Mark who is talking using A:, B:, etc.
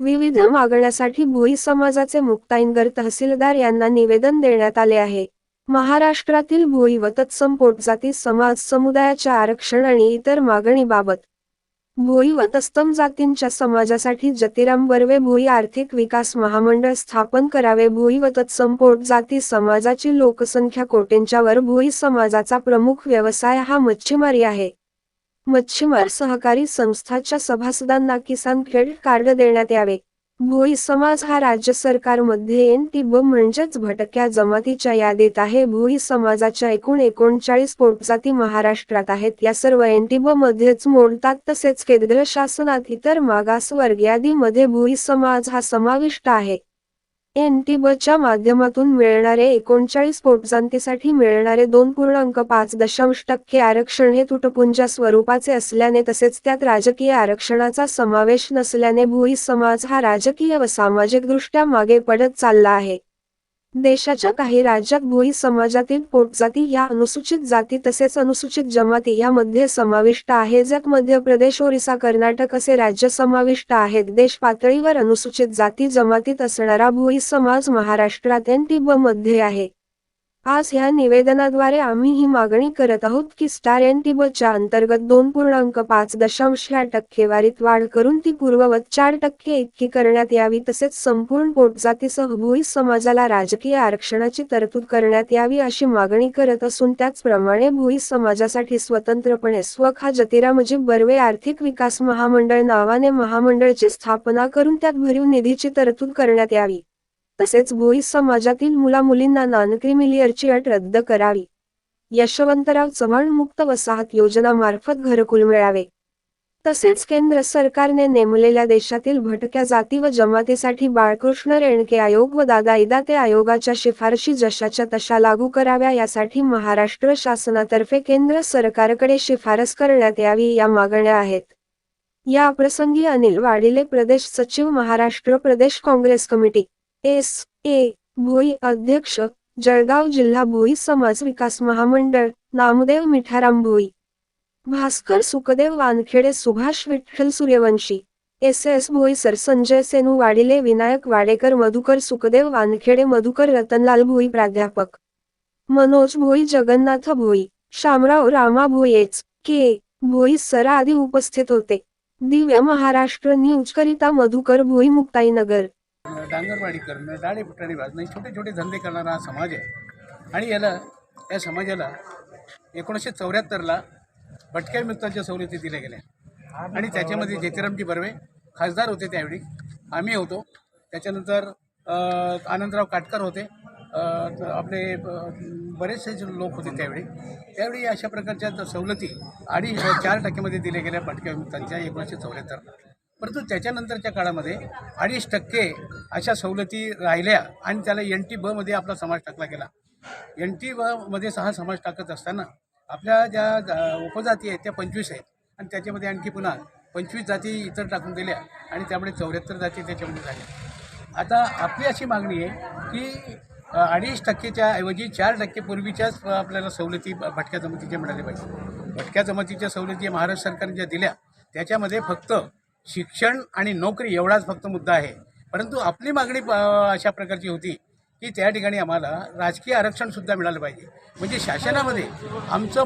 A: विविध मागण्यासाठी भोई समाजाचे मुक्ताईनगर तहसीलदार यांना निवेदन देण्यात आले आहे. महाराष्ट्रातील भोई व तत्सम पोटजाती समाज समुदायाच्या आरक्षण आणि इतर मागणीबाबत भोई व तत्सम जातींच्या समाजासाठी जतिराम बर्वे भोई आर्थिक विकास महामंडळ स्थापन करावे. भोई व तत्सम पोटजाती समाजाची लोकसंख्या कोटींच्या वर भोई समाजाचा प्रमुख व्यवसाय हा मच्छीमारी आहे. मच्छीमार सहकारी संस्थाच्या सभासदांना किसान क्रेडिट कार्ड देण्यात यावे. भोई समाज हा राज्य सरकारमध्ये एन टी ब म्हणजेच भटक्या जमातीच्या यादीत आहे. भोई समाजाच्या एकूण एकोणचाळीस पोटजाती महाराष्ट्रात आहेत. या सर्व एन टी ब मध्येच मोडतात. तसेच केंद्र शासनात इतर मागासवर्ग यादीमध्ये भोई समाज हा समाविष्ट आहे. एन टी बच्या माध्यमातून मिळणारे एकोणचाळीस पोटजांतीसाठी मिळणारे दोन पूर्णांक पाच दशांश टक्के आरक्षण हे तुटपुंजा स्वरूपाचे असल्याने तसेच त्यात राजकीय आरक्षणाचा समावेश नसल्याने भोई समाज हा राजकीय व सामाजिकदृष्ट्या मागे पडत चालला आहे. देशाच्या काही राज्यात भोई समाजातील पोटजाती या अनुसूचित जाती तसेच अनुसूचित जमाती यामध्ये समाविष्ट आहे. ज्यात मध्य प्रदेश ओरिसा कर्नाटक असे राज्य समाविष्ट आहेत. देश पातळीवर अनुसूचित जाती जमातीत असणारा भोई समाज महाराष्ट्रात एन टी ब मध्ये आहे. आज ह्या निवेदनाद्वारे आम्ही ही मागणी करत आहोत की स्टार एन टी अंतर्गत दोन पूर्णांक पाच दशांश ह्या टक्केवारीत वाढ करून ती पूर्ववत चार टक्के इतकी करण्यात यावी तसेच संपूर्ण पोटजातीसह भोई समाजाला राजकीय आरक्षणाची तरतूद करण्यात यावी अशी मागणी करत असून त्याचप्रमाणे भोई समाजासाठी स्वतंत्रपणे स्वखा जतिरामजी बर्वे आर्थिक विकास महामंडळ नावाने महामंडळची स्थापना करून त्यात भरीव निधीची तरतूद करण्यात यावी. तसेच भोई समाजातील मुलामुलींना नॉनक्रिमिलियरची अट रद्द करावी. यशवंतराव चव्हाण मुक्त वसाहत योजनामार्फत घरकुल मिळावे. तसेच केंद्र सरकारने नेमलेल्या देशातील भटक्या जाती व जमातीसाठी बाळकृष्ण रेणके आयोग व दादा इदाते आयोगाच्या शिफारशी जशाच्या तशा लागू कराव्या यासाठी महाराष्ट्र शासनातर्फे केंद्र सरकारकडे शिफारस करण्यात यावी या मागण्या आहेत. या प्रसंगी अनिल वाडिले प्रदेश सचिव Maharashtra Pradesh Congress committee. S A Bhoi अध्यक्ष जळगाव जिल्हा भोई समाज विकास महामंडळ नामदेव मिठाराम भोई. भास्कर सुखदेव वानखेडे सुभाष विठ्ठल सूर्यवंशी. एस एस भोईसर संजय सेनू वाडिले विनायक वाडेकर मधुकर सुखदेव वानखेडे मधुकर रतनलाल भोई प्राध्यापक. मनोज भोई जगन्नाथ भोई. शामराव रामा भोयेच के भोई सर आदी उपस्थित होते. दिव्य महाराष्ट्र न्यूज करिता मधुकर भोई मुक्ताईनगर.
B: डांगरवाडी करणं डाळे फुटाणे भाजणं हे छोटे छोटे धंदे करणारा हा समाज आहे. आणि याला या समाजाला एकोणीसशे चौऱ्याहत्तरला भटक्या मित्रांच्या सवलती दिल्या गेल्या. आणि त्याच्यामध्ये ज्योतिरामजी बर्वे खासदार होते त्यावेळी. आम्ही होतो. त्याच्यानंतर आनंदराव काटकर होते. आपले बरेचसे जे लोक होते त्यावेळी. त्यावेळी अशा प्रकारच्या सवलती आणि चार टक्क्यामध्ये दिल्या गेल्या भटक्या मित्रांच्या एकोणीसशे चौऱ्याहत्तरला. परंतु त्याच्यानंतरच्या काळामध्ये अडीच टक्के अशा सवलती राहिल्या आणि त्याला एन टी बमध्ये आपला समाज टाकला गेला. एन टी बमध्ये सहा समाज टाकत असताना आपल्या ज्या जा- उपजाती आहेत त्या पंचवीस आहेत आणि त्याच्यामध्ये आणखी पुन्हा पंचवीस जाती इतर टाकून दिल्या आणि त्यामुळे चौऱ्याहत्तर जाती त्याच्यामध्ये झाल्या. आता आपली अशी मागणी आहे की अडीच टक्केच्या ऐवजी चार टक्के पूर्वीच्याच आपल्याला सवलती भटक्या जमातीच्या मिळाल्या पाहिजे. भटक्या जमातीच्या सवलती महाराष्ट्र सरकारने ज्या दिल्या त्याच्यामध्ये फक्त शिक्षण आणि नोकरी एवढाच फक्त मुद्दा आहे. परंतु आपली मागणी अशा प्रकारची होती की त्या ठिकाणी आम्हाला राजकीय आरक्षणसुद्धा मिळालं पाहिजे. म्हणजे शासनामध्ये आमचं